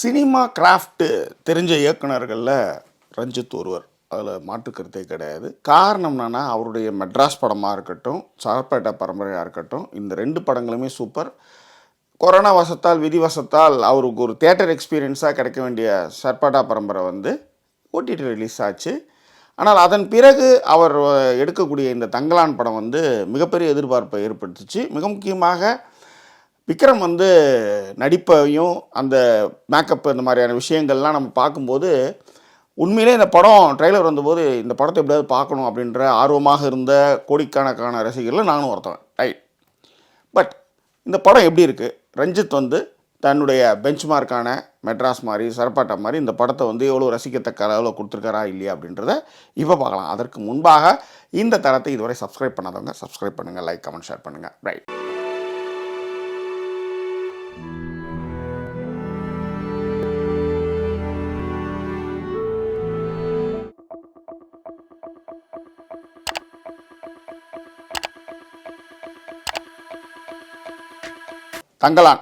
Cinema craft தெரிஞ்ச இயக்குனர்களில் ரஞ்சித் ஒருவர். அதில் மாற்றுக்கருத்தே கிடையாது. காரணம் என்னென்னா அவருடைய மெட்ராஸ் படமாக இருக்கட்டும் சார்பேட்டை பரம்பரையாக இருக்கட்டும் இந்த ரெண்டு படங்களுமே சூப்பர். கொரோனா வசத்தால் விதி வசத்தால் அவருக்கு ஒரு தேட்டர் எக்ஸ்பீரியன்ஸாக கிடைக்க வேண்டிய சர்பாட்டா பரம்பரை வந்து ஓடிடி ரிலீஸ் ஆச்சு. ஆனால் அதன் பிறகு அவர் எடுக்கக்கூடிய இந்த தங்கலான் படம் வந்து மிகப்பெரிய எதிர்பார்ப்பை ஏற்படுத்துச்சு. மிக முக்கியமாக விக்ரம் வந்து நடிப்பையும் அந்த மேக்கப் இந்த மாதிரியான விஷயங்கள்லாம் நம்ம பார்க்கும்போது உண்மையிலே இந்த படம் ட்ரெய்லர் வந்தபோது இந்த படத்தை எப்படியாவது பார்க்கணும் அப்படின்ற ஆர்வமாக இருந்த கோடிக்கணக்கான ரசிகர்கள் நானும் ஒருத்தவன் ரைட் பட் இந்த படம் எப்படி இருக்குது ரஞ்சித் வந்து தன்னுடைய பெஞ்ச்மார்க்கான மெட்ராஸ் மாதிரி சரப்பாட்டா மாதிரி இந்த படத்தை வந்து எவ்வளோ ரசிக்கத்தக்க அளவில் கொடுத்துருக்காரா இல்லையா அப்படின்றத இப்போ பார்க்கலாம். அதற்கு முன்பாக இந்த தரத்தை இதுவரை சப்ஸ்கிரைப் பண்ணாதவங்க சப்ஸ்கிரைப் பண்ணுங்கள் லைக் கமெண்ட் ஷேர் பண்ணுங்கள் ரைட் தங்கலான்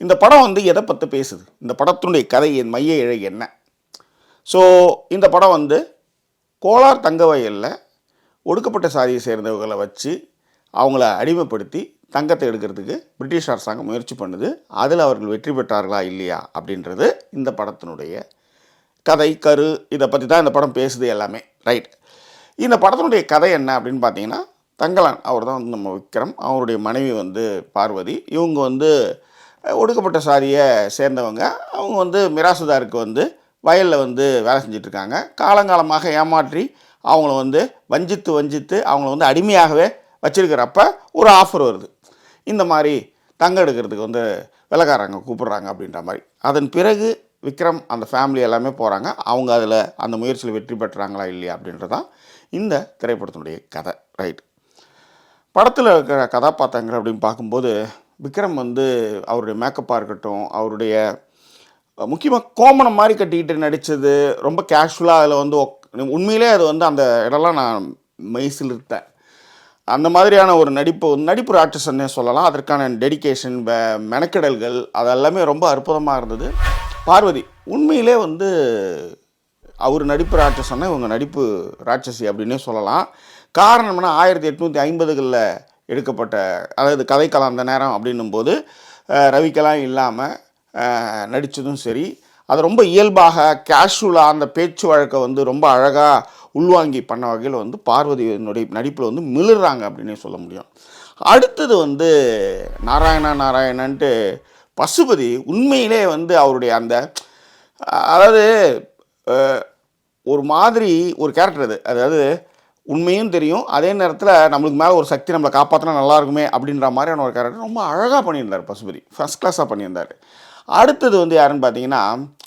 இந்த படம் வந்து எதை பற்றி பேசுது? இந்த படத்தினுடைய கதை என் மைய இழை என்ன? ஸோ இந்த படம் வந்து கோலார் தங்க வயலில் ஒடுக்கப்பட்ட சாதியை சேர்ந்தவர்களை வச்சு அவங்கள அடிமைப்படுத்தி தங்கத்தை எடுக்கிறதுக்கு பிரிட்டிஷ் அரசாங்கம் முயற்சி பண்ணுது. அதில் அவர்கள் வெற்றி பெற்றார்களா இல்லையா அப்படின்றது இந்த படத்தினுடைய கதை கரு இதை பற்றி தான் இந்த படம் பேசுது எல்லாமே ரைட் இந்த படத்தினுடைய கதை என்ன அப்படின்னு பார்த்தீங்கன்னா தங்கலான் அவர் தான் வந்து நம்ம விக்ரம் அவருடைய மனைவி வந்து பார்வதி. இவங்க வந்து ஒடுக்கப்பட்ட சாரியை சேர்ந்தவங்க. அவங்க வந்து மிராசுதாருக்கு வந்து வயலில் வந்து வேலை செஞ்சிட்ருக்காங்க. காலங்காலமாக ஏமாற்றி அவங்கள வந்து வஞ்சித்து வஞ்சித்து அவங்கள வந்து அடிமையாகவே வச்சுருக்கிறப்ப ஒரு ஆஃபர் வருது. இந்த மாதிரி தங்கம் எடுக்கிறதுக்கு வந்து வெள்ளக்காரங்க கூப்பிட்றாங்க அப்படின்ற மாதிரி. அதன் பிறகு விக்ரம் அந்த ஃபேமிலி எல்லாமே போகிறாங்க அவங்க அதில் அந்த முயற்சியில் வெற்றி பெற்றாங்களா இல்லையா அப்படின்றதான் இந்த திரைப்படத்தினுடைய கதை. ரைட் படத்தில் இருக்கிற கதாபாத்திரங்கள் அப்படின்னு பார்க்கும்போது விக்ரம் வந்து அவருடைய மேக்கப்பாக இருக்கட்டும் அவருடைய முக்கியமாக கோமணம் மாதிரி கட்டிக்கிட்டு நடித்தது ரொம்ப கேஷுவலாக அதில் வந்து உண்மையிலே அது வந்து அந்த இடம்லாம் நான் மெய்சில் இருந்தேன் அந்த மாதிரியான ஒரு நடிப்பு நடிப்பு ராட்சசன்னே சொல்லலாம். அதற்கான டெடிகேஷன் மெனக்கெடல்கள் அதெல்லாமே ரொம்ப அற்புதமாக இருந்தது. பார்வதி உண்மையிலே வந்து அவர் நடிப்பு ராட்சசன்னா இவங்க நடிப்பு ராட்சசி அப்படின்னே சொல்லலாம். காரணம் ஆயிரத்தி எட்நூற்றி ஐம்பதுகளில் எடுக்கப்பட்ட அதாவது கதைக்கலாம் அந்த நேரம் அப்படின்னும் போது ரவிக்கெல்லாம் இல்லாமல் நடித்ததும் சரி. அது ரொம்ப இயல்பாக கேஷுவலாக அந்த பேச்சு வழக்கை வந்து ரொம்ப அழகாக உள்வாங்கி பண்ண வகையில் வந்து பார்வதியினுடைய நடிப்பில் வந்து மிளிர்றாங்க அப்படின்னே சொல்ல முடியும். அடுத்தது வந்து நாராயணா நாராயணன்ட்டு பசுபதி உண்மையிலே வந்து அவருடைய அந்த அதாவது ஒரு மாதிரி ஒரு கேரக்டர் அது. அதாவது உண்மையும் தெரியும் அதே நேரத்தில் நம்மளுக்கு மேலே ஒரு சக்தி நம்மளை காப்பாற்றினா நல்லா இருக்குமே அப்படின்ற மாதிரியான ஒரு கேரக்டர் ரொம்ப அழகாக பண்ணியிருந்தார் பசுபதி. ஃபஸ்ட் கிளாஸாக பண்ணியிருந்தார். அடுத்தது வந்து யாருன்னு பார்த்தீங்கன்னா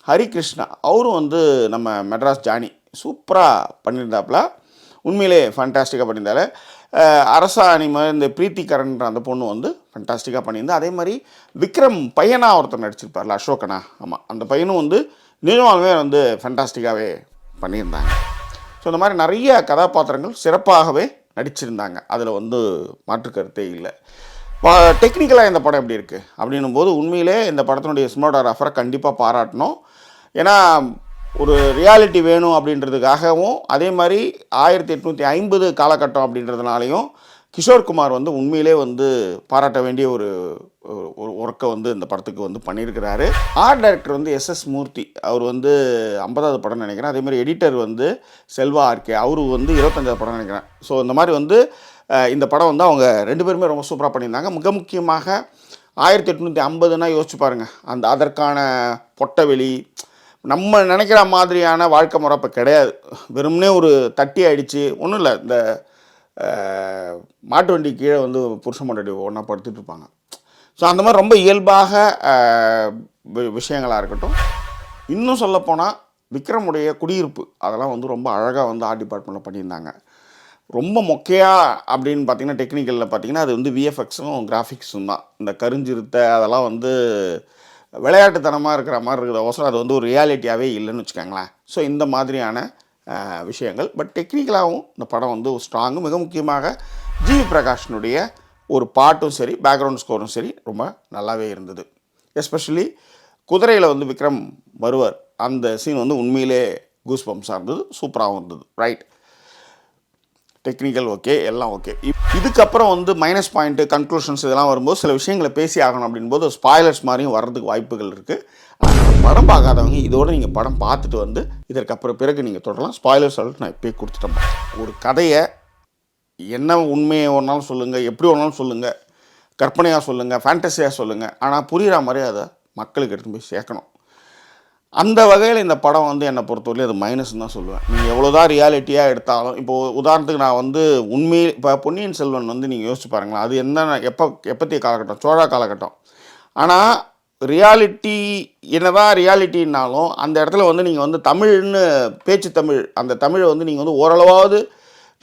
ஹரிகிருஷ்ணா. அவரும் வந்து நம்ம மெட்ராஸ் ஜானி. சூப்பராக பண்ணியிருந்தாப்புல உண்மையிலே ஃபண்டாஸ்டிக்காக பண்ணியிருந்தால அரசாணி அரசா அனிம இந்த பிரீத்தி கரண்ன்ற அந்த பொண்ணு வந்து ஃபண்டாஸ்டிக்காக பண்ணியிருந்தா. அதே மாதிரி விக்ரம் பையனா ஒருத்தர் நடிச்சிருப்பார்ல அசோகனா. ஆமாம் அந்த பையனும் வந்து நிஜமாலுமே வந்து ஃபண்டாஸ்டிக்காகவே பண்ணியிருந்தாங்க. ஸோ இந்த மாதிரி நிறைய கதாபாத்திரங்கள் சிறப்பாகவே நடிச்சிருந்தாங்க. அதில் வந்து மாற்று கருத்தே இல்லை. டெக்னிக்கலாக இந்த படம் எப்படி இருக்குது அப்படின்னும் போது உண்மையிலே இந்த படத்தினுடைய சினிமாட்டோகிராஃபரை கண்டிப்பாக பாராட்டணும். ஏன்னா ஒரு ரியாலிட்டி வேணும் அப்படின்றதுக்காகவும் அதே மாதிரி ஆயிரத்தி எட்நூற்றி ஐம்பது காலகட்டம் அப்படின்றதுனாலையும் கிஷோர்குமார் வந்து உண்மையிலே வந்து பாராட்ட வேண்டிய ஒரு ஒரு ஒர்க்கை வந்து இந்த படத்துக்கு வந்து பண்ணியிருக்கிறாரு. ஆர்ட் டைரக்டர் வந்து எஸ் எஸ் மூர்த்தி. அவர் வந்து ஐம்பதாவது படம் நினைக்கிறேன். அதே மாதிரி எடிட்டர் வந்து செல்வா ஆர்கே அவரு வந்து இருபத்தஞ்சாவது படம் நினைக்கிறேன். ஸோ இந்த மாதிரி வந்து இந்த படம் வந்து அவங்க ரெண்டு பேருமே ரொம்ப சூப்பராக பண்ணியிருந்தாங்க. மிக முக்கியமாக ஆயிரத்தி எட்நூற்றி ஐம்பதுனா யோசிச்சு பாருங்கள் அந்த அதற்கான பொட்டவெளி நம்ம நினைக்கிற மாதிரியான வாழ்க்கை முறை இப்போ கிடையாது. வெறும்னே ஒரு தட்டி அடித்து ஒன்றும் இல்லை. இந்த மாட்டு வண்டி கீழே வந்து புருஷன் மண்டடி ஒன்றா படுத்துட்டு இருப்பாங்க. ஸோ அந்த மாதிரி ரொம்ப இயல்பாக வி- விஷயங்களாக இருக்கட்டும். இன்னும் சொல்லப்போனால் விக்ரமுடைய குடியிருப்பு அதெல்லாம் வந்து ரொம்ப அழகாக வந்து ஆர்ட் டிபார்ட்மெண்ட்டில் பண்ணியிருந்தாங்க. ரொம்ப மொக்கையாக அப்படின்னு பார்த்தீங்கன்னா டெக்னிக்கலில் பார்த்தீங்கன்னா அது வந்து விஎஃப்எக்ஸும் கிராஃபிக்ஸும் தான். இந்த கருஞ்சிருத்தை அதெல்லாம் வந்து விளையாட்டுத்தனமாக இருக்கிற மாதிரி இருக்கிற அவசரம் அது வந்து ஒரு ரியாலிட்டியாகவே இல்லைன்னு வச்சுக்கோங்களேன். ஸோ இந்த மாதிரியான விஷயங்கள். பட் டெக்னிக்கலாகவும் இந்த படம் வந்து ஸ்ட்ராங்கு மிக முக்கியமாக ஜிவி பிரகாஷனுடைய ஒரு பாட்டும் சரி பேக்ரவுண்ட் ஸ்கோரும் சரி ரொம்ப நல்லாவே இருந்தது. எஸ்பெஷலி குதிரையில் வந்து விக்ரம் வருவார். அந்த சீன் வந்து உண்மையிலே கூஸ் பம்ப்ஸாக இருந்தது. சூப்பராகவும் இருந்தது. ரைட் டெக்னிக்கல் ஓகே எல்லாம் ஓகே இதுக்கப்புறம் வந்து மைனஸ் பாயிண்ட்டு கன்க்ளூஷன்ஸ் இதெல்லாம் வரும்போது சில விஷயங்களை பேசி ஆகணும் அப்படின்போது ஸ்பாய்லர்ஸ் மாதிரியும் வர்றதுக்கு வாய்ப்புகள் இருக்குது படம் பார்க்காதவங்க இதோட நீங்கள் படம் பார்த்துட்டு வந்து இதற்கப்புறம் பிறகு நீங்கள் தொடரலாம். ஸ்பாய்லர்ஸ் சொல்லிட்டு நான் இப்போயே கொடுத்துட்டேன் ஒரு கதையை என்ன உண்மையை ஒன்றாலும் சொல்லுங்கள் எப்படி ஒன்றாலும் சொல்லுங்கள் கற்பனையாக சொல்லுங்கள் ஃபேண்டஸியாக சொல்லுங்கள் ஆனால் புரிகிற மாதிரி அதை மக்களுக்கு எடுத்து போய் சேர்க்கணும். அந்த வகையில் இந்த படம் வந்து என்னை பொறுத்தவரையிலும் அது மைனஸ்னு தான் சொல்லுவேன். நீங்கள் எவ்வளோதான் ரியாலிட்டியாக எடுத்தாலும் இப்போது உதாரணத்துக்கு நான் வந்து உண்மையில் இப்போ பொன்னியின் செல்வன் வந்து நீங்கள் யோசிச்சு பாருங்களேன் அது என்ன எப்போ எப்பத்திய காலகட்டம்? சோழா காலகட்டம். ஆனால் ரியாலிட்டி என்னதான் ரியாலிட்டின்னாலும் அந்த இடத்துல வந்து நீங்கள் வந்து தமிழ்னு பேச்சு தமிழ் அந்த தமிழை வந்து நீங்கள் வந்து ஓரளவாவது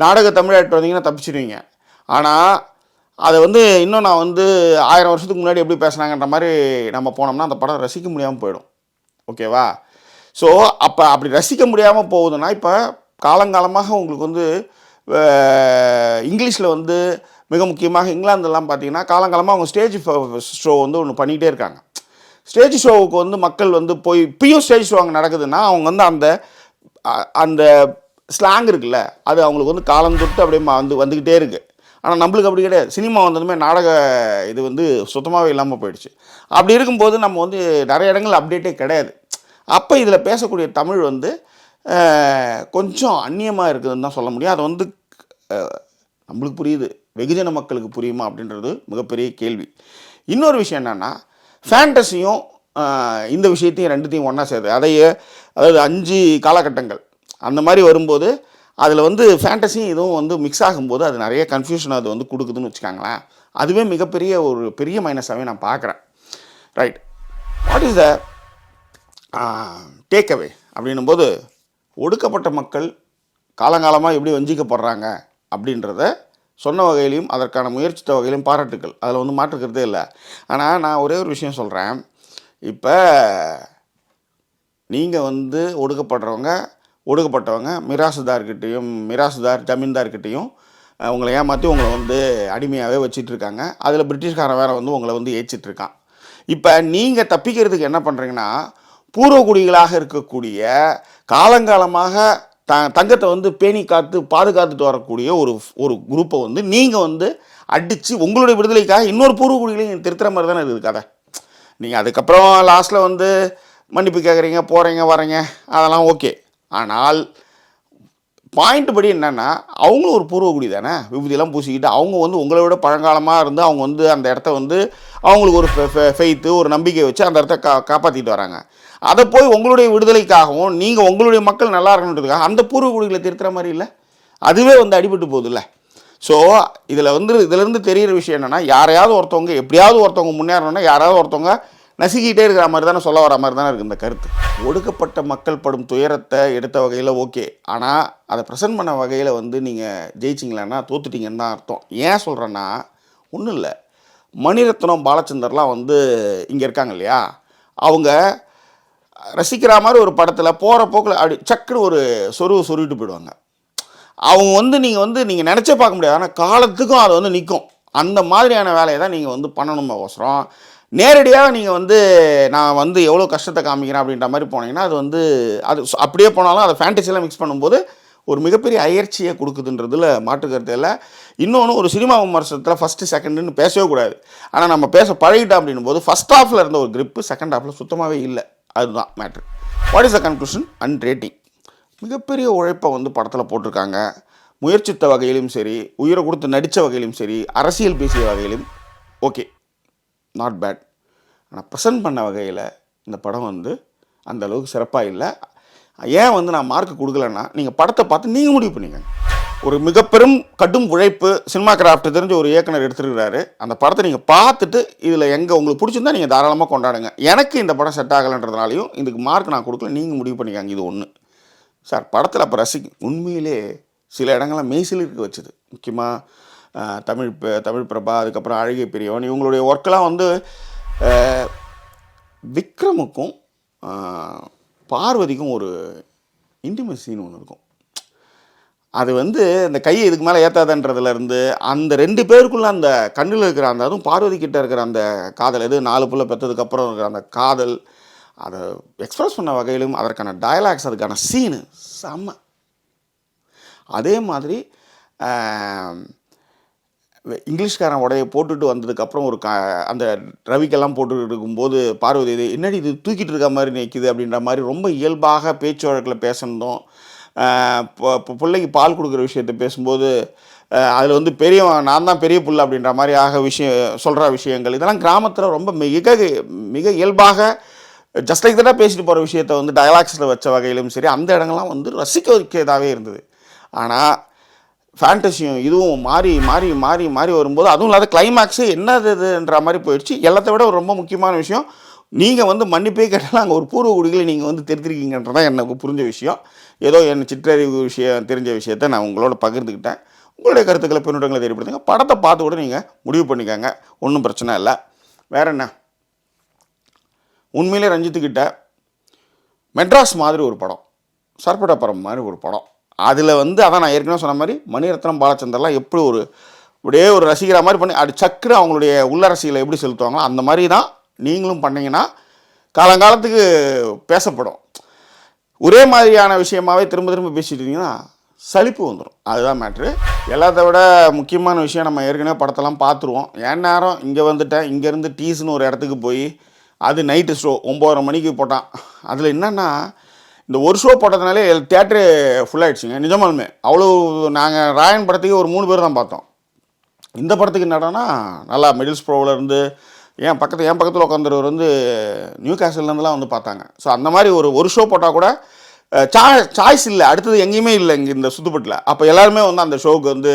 நாடக தமிழாக எடுத்து வந்தீங்கன்னா தப்பிச்சிடுவீங்க ஆனால் அதை வந்து இன்னும் நான் வந்து ஆயிரம் வருஷத்துக்கு முன்னாடி எப்படி பேசுனாங்கன்ற மாதிரி நம்ம போனோம்னா அந்த படம் ரசிக்க முடியாமல் போயிடும். ஓகேவா? ஸோ அப்போ அப்படி ரசிக்க முடியாமல் போகுதுன்னா இப்போ காலங்காலமாக உங்களுக்கு வந்து இங்கிலீஷில் வந்து மிக முக்கியமாக இங்கிலாந்துலாம் பார்த்தீங்கன்னா காலங்காலமாக அவங்க ஸ்டேஜ் ஷோ வந்து ஒன்று பண்ணிக்கிட்டே இருக்காங்க. ஸ்டேஜ் ஷோவுக்கு வந்து மக்கள் வந்து போய் இப்பயும் ஸ்டேஜ் ஷோ அங்கே நடக்குதுன்னா அவங்க வந்து அந்த அந்த ஸ்லாங் இருக்குல்ல அது அவங்களுக்கு வந்து காலம் தொட்டு அப்படியே வந்து வந்துக்கிட்டே இருக்குது ஆனால் நம்மளுக்கு அப்படி கிடையாது. சினிமா வந்ததுமே நாடக இது வந்து சுத்தமாகவே இல்லாமல் போயிடுச்சு. அப்படி இருக்கும்போது நம்ம வந்து நிறைய இடங்கள் அப்டேட்டே கிடையாது. அப்போ இதில் பேசக்கூடிய தமிழ் வந்து கொஞ்சம் அந்நியமாக இருக்குதுன்னு தான் சொல்ல முடியும். அது வந்து நம்மளுக்கு புரியுது. வெகுஜன மக்களுக்கு புரியுமா அப்படின்றது மிகப்பெரிய கேள்வி. இன்னொரு விஷயம் என்னென்னா ஃபேண்டஸியும் இந்த விஷயத்தையும் ரெண்டுத்தையும் ஒன்றா சேர்த்து அதையே அதாவது அஞ்சு காலகட்டங்கள். அந்த மாதிரி வரும்போது அதில் வந்து ஃபேண்டஸியும் இதுவும் வந்து மிக்ஸ் ஆகும்போது அது நிறைய கன்ஃபியூஷன் அது வந்து கொடுக்குதுன்னு வச்சுக்காங்களேன். அதுவே மிகப்பெரிய ஒரு பெரிய மைனஸாகவே நான் பார்க்குறேன். Right what is the takeaway அப்படின்னும் போது ஒடுக்கப்பட்ட மக்கள் காலங்காலமாக எப்படி வஞ்சிக்கப்படுறாங்க அப்படின்றத சொன்ன வகையிலையும் அதற்கான முயற்சித்த வகையிலும் பாராட்டுக்கள். அதில் வந்து மாற்றுக்கிறதே இல்லை. ஆனால் நான் ஒரே ஒரு விஷயம் சொல்கிறேன் இப்போ நீங்கள் வந்து ஒடுக்கப்படுறவங்க ஒடுக்கப்பட்டவங்க மிராசுதார்கிட்டையும் மிராசுதார் ஜமீன்தார்கிட்டையும் உங்களை ஏமாற்றி உங்களை வந்து அடிமையாகவே வச்சிட்ருக்காங்க. அதில் பிரிட்டிஷ்காரன் வேறு வந்து உங்களை வந்து ஏச்சிட்ருக்கான். இப்போ நீங்கள் தப்பிக்கிறதுக்கு என்ன பண்ணுறீங்கன்னா பூர்வகுடிகளாக இருக்கக்கூடிய காலங்காலமாக த தங்கத்தை வந்து பேணி காத்து பாதுகாத்துட்டு வரக்கூடிய ஒரு ஒரு குரூப்பை வந்து நீங்கள் வந்து அடித்து உங்களுடைய விடுதலைக்காக இன்னொரு பூர்வகுடிகளையும் திருத்துற மாதிரி தானே இருக்குது கதை. நீங்கள் அதுக்கப்புறம் லாஸ்ட்டில் வந்து மன்னிப்பு கேட்குறீங்க போகிறீங்க வரீங்க அதெல்லாம் ஓகே ஆனால் பாயிண்ட் படி என்னென்னா அவங்களும் ஒரு பூர்வகுடி தானே? விபூதியெல்லாம் பூசிக்கிட்டு அவங்க வந்து உங்களை விட பழங்காலமாக இருந்து அவங்க வந்து அந்த இடத்த வந்து அவங்களுக்கு ஒரு ஃபெய்த்து ஒரு நம்பிக்கை வச்சு அந்த இடத்த கா காப்பாற்றிட்டு வராங்க. அதை போய் உங்களுடைய விடுதலைக்காகவும் நீங்கள் உங்களுடைய மக்கள் நல்லா இருக்கணுன்றதுக்காக அந்த பூர்வகுடிகளை திருத்துற மாதிரி இல்லை? அதுவே வந்து அடிபட்டு போகுதுல்ல. ஸோ இதில் வந்து இதிலேருந்து தெரியிற விஷயம் என்னென்னா யாரையாவது ஒருத்தவங்க எப்படியாவது ஒருத்தவங்க முன்னேறணும்னா யாராவது ஒருத்தவங்க நசுக்கிட்டே இருக்கிற மாதிரி தானே சொல்ல வர மாதிரி தானே இருக்குது இந்த கருத்து. ஒடுக்கப்பட்ட மக்கள் படும் துயரத்தை எடுத்த வகையில் ஓகே. ஆனால் அதை ப்ரெசென்ட் பண்ண வகையில் வந்து நீங்கள் ஜெயிச்சிங்களேன்னா தோத்துட்டீங்கன்னு தான் அர்த்தம். ஏன் சொல்கிறேன்னா ஒன்றும் இல்லை. மணிரத்னம் பாலச்சந்தர்லாம் வந்து இங்கே இருக்காங்க இல்லையா? அவங்க ரசிக்கிற மாதிரி ஒரு படத்தில் போகிற போக்கில் அப்படி சக்குன்னு ஒரு சொருவு சொருவிட்டு போயிடுவாங்க. அவங்க வந்து நீங்கள் வந்து நீங்கள் நினச்சே பார்க்க முடியாது. ஆனால் காலத்துக்கும் அது வந்து நிற்கும் அந்த மாதிரியான வேலையை தான் நீங்கள் வந்து பண்ணணும் அவசரம். நேரடியாக நீங்கள் வந்து நான் வந்து எவ்வளோ கஷ்டத்தை காமிக்கிறேன் அப்படின்ற மாதிரி போனீங்கன்னா அது வந்து அது அப்படியே போனாலும் அதை ஃபேண்டசியெல்லாம் மிக்ஸ் பண்ணும்போது ஒரு மிகப்பெரிய அயற்சியை கொடுக்குதுன்றதுல மாற்றுக்கருத்து இல்லை. இன்னொன்று ஒரு சினிமா விமர்சனத்தில் ஃபஸ்ட்டு செகண்டுன்னு பேசவே கூடாது. ஆனால் நம்ம பேச பழகிட்டோம் அப்படின்னும் போது ஃபஸ்ட் ஹாஃபில் இருந்த ஒரு கிரிப்பு செகண்ட் ஹாஃபில் சுத்தமாகவே இல்லை. அதுதான் matter what is the conclusion and rating மிகப்பெரிய உழைப்பை வந்து படத்தில் போட்டிருக்காங்க. முயற்சித்த வகையிலும் சரி உயிரை கொடுத்து நடித்த வகையிலும் சரி அரசியல் பேசிய வகையிலும் ஓகே நாட் பேட் ஆனால் ப்ரெசன்ட் பண்ண வகையில் இந்த படம் வந்து அந்த அளவுக்கு சிறப்பாக இல்லை. ஏன் வந்து நான் மார்க் கொடுக்கலன்னா நீங்கள் படத்தை பார்த்து நீங்கள் முடிவு பண்ணிக்கங்க. ஒரு மிக பெரும் கடும் உழைப்பு சினிமா கிராஃப்ட் தெரிஞ்ச ஒரு இயக்குனர் எடுத்துருக்கிறாரு. அந்த படத்தை நீங்கள் பார்த்துட்டு இதில் எங்கே உங்களுக்கு பிடிச்சிருந்தா நீங்கள் தாராளமாக கொண்டாடுங்க. எனக்கு இந்த படம் செட் ஆகலைன்றதுனாலையும் இதுக்கு மார்க் நான் கொடுக்கல நீங்கள் முடிவு பண்ணிக்காங்க இது ஒன்று சார் படத்தில் அப்போ ரசிக்க உண்மையிலே சில இடங்கள்ல மெய்சிலிருக்கு வச்சுது. முக்கியமாக தமிழ் தமிழ் பிரபா அதுக்கப்புறம் அழகிய பெரியவன். இவங்களுடைய ஒர்க்கெல்லாம் வந்து விக்ரமுக்கும் பார்வதிக்கும் ஒரு இன்டிமசின்னு ஒன்று இருக்கும். அது வந்து இந்த கையை இதுக்கு மேலே ஏற்றாதன்றதுலேருந்து அந்த ரெண்டு பேருக்குள்ளே அந்த கண்ணில் இருக்கிற அந்த அதுவும் பார்வதி கிட்டே இருக்கிற அந்த காதல் எது நாலு புள்ள பெற்றதுக்கப்புறம் இருக்கிற அந்த காதல் அதை எக்ஸ்பிரஸ் பண்ண வகையிலும் அதற்கான டயலாக்ஸ் அதுக்கான சீனு செம்ம. அதே மாதிரி இங்கிலீஷ்காரன் உடைய போட்டுட்டு வந்ததுக்கப்புறம் ஒரு கா அந்த ரவிக்கெல்லாம் போட்டுட்டு இருக்கும்போது பார்வதி இது என்னடி இது தூக்கிட்டு இருக்க மாதிரி நிற்கிது அப்படின்ற மாதிரி ரொம்ப இயல்பாக பேச்சு வழக்கில் பேசணும். பிள்ளைக்கு பால் கொடுக்குற விஷயத்தை பேசும்போது அதில் வந்து பெரியவன் நான் தான் பெரிய புள்ள அப்படின்ற மாதிரி ஆக விஷயம் சொல்கிற விஷயங்கள் இதெல்லாம் கிராமத்தில் ரொம்ப மிக மிக இயல்பாக ஜஸ்ட் லைக் தட்டாக பேசிட்டு போகிற விஷயத்தை வந்து டயலாக்ஸில் வச்ச வகையிலும் சரி அந்த இடங்கள்லாம் வந்து ரசிக்க வைக்கிறதாவே இருந்தது. ஆனால் ஃபேண்டசியும் இதுவும் மாறி மாறி மாறி மாறி வரும்போது அதுவும் இல்லாத கிளைமேக்ஸு என்னதுன்ற மாதிரி போயிடுச்சு. எல்லாத்த விட ரொம்ப முக்கியமான விஷயம் நீங்கள் வந்து மன்னிப்பே கேட்டாலும் அங்கே ஒரு பூர்வ குடிகளை நீங்கள் வந்து தெரிஞ்சிருக்கீங்கன்றதான் எனக்கு புரிஞ்ச விஷயம். ஏதோ என் சிற்றறிவு விஷயம் தெரிஞ்ச விஷயத்த நான் உங்களோட பகிர்ந்துக்கிட்டேன். உங்களுடைய கருத்துக்களை பின்னூட்டங்களை தெரியப்படுத்துங்க. படத்தை பார்த்து கூட நீங்கள் முடிவு பண்ணிக்கோங்க. ஒன்றும் பிரச்சனை இல்லை. வேற என்ன? உண்மையிலே ரஞ்சித்துக்கிட்ட மெட்ராஸ் மாதிரி ஒரு படம் சர்படப்பரம் மாதிரி ஒரு படம். அதில் வந்து அதான் நான் ஏற்கனவே சொன்ன மாதிரி மணிரத்னம் பாலச்சந்தர்லாம் எப்படி ஒரு அப்படியே ஒரு ரசிக்கிற மாதிரி பண்ணி அது சக்குன்னு அவங்களுடைய உள்ளரசியலை எப்படி செலுத்துவாங்களோ அந்த மாதிரி தான் நீங்களும் பண்ணீங்கன்னா காலங்காலத்துக்கு பேசப்படும். ஒரே மாதிரியான விஷயமாவே திரும்ப திரும்ப பேசிட்டு இருந்தீங்கன்னா சலிப்பு வந்துடும் அதுதான் மேட்ரு எல்லாத்த விட முக்கியமான விஷயம் நம்ம ஏற்கனவே படத்தெல்லாம் பார்த்துருவோம். என் நேரம்? இங்கே வந்துட்டேன். இங்கேருந்து டீஸ்னு ஒரு இடத்துக்கு போய் அது நைட்டு ஷோ ஒம்போதரை மணிக்கு போட்டான். அதில் என்னென்னா இந்த ஒரு ஷோ போட்டதுனாலே தேட்டரு ஃபுல்லாகிடுச்சுங்க நிஜமாலுமே. அவ்வளோ நாங்கள் ராயன் படத்துக்கு ஒரு மூணு பேர் தான் பார்த்தோம். இந்த படத்துக்கு என்னடானா நல்லா மிடில்ஸ் ப்ரோவில் இருந்து என் பக்கத்து என் பக்கத்தில் உட்காந்துருவர் வந்து நியூ கேசல்லேருந்துலாம் வந்து பார்த்தாங்க. ஸோ அந்த மாதிரி ஒரு ஒரு ஷோ போட்டால் கூட சா சாய்ஸ் இல்லை. அடுத்தது எங்கேயுமே இல்லை இங்கே இந்த சுத்துப்பட்டில். அப்போ எல்லாருமே வந்து அந்த ஷோவுக்கு வந்து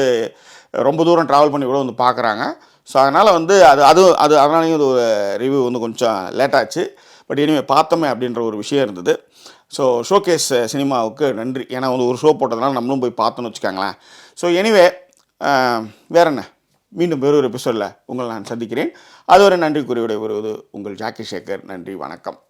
ரொம்ப தூரம் ட்ராவல் பண்ணி கூட வந்து பார்க்குறாங்க. ஸோ அதனால் வந்து அது அது அது அதனாலையும் ஒரு ரிவ்யூ வந்து கொஞ்சம் லேட்டாச்சு பட் இனிமே பார்த்தோமே அப்படின்ற ஒரு விஷயம் இருந்தது. ஸோ ஷோகேஸ் சினிமாவுக்கு நன்றி. ஏன்னா வந்து ஒரு ஷோ போட்டதுனால நம்மளும் போய் பார்த்தோன்னு வச்சுக்கோங்களேன். ஸோ எனிவே uh, வேற என்ன? மீண்டும் வேறு ஒரு எபிசோடில் உங்களை நான் சந்திக்கிறேன். அதுவரை நன்றி கூறி வருவது உங்கள் ஜாக்கி சேகர். நன்றி வணக்கம்.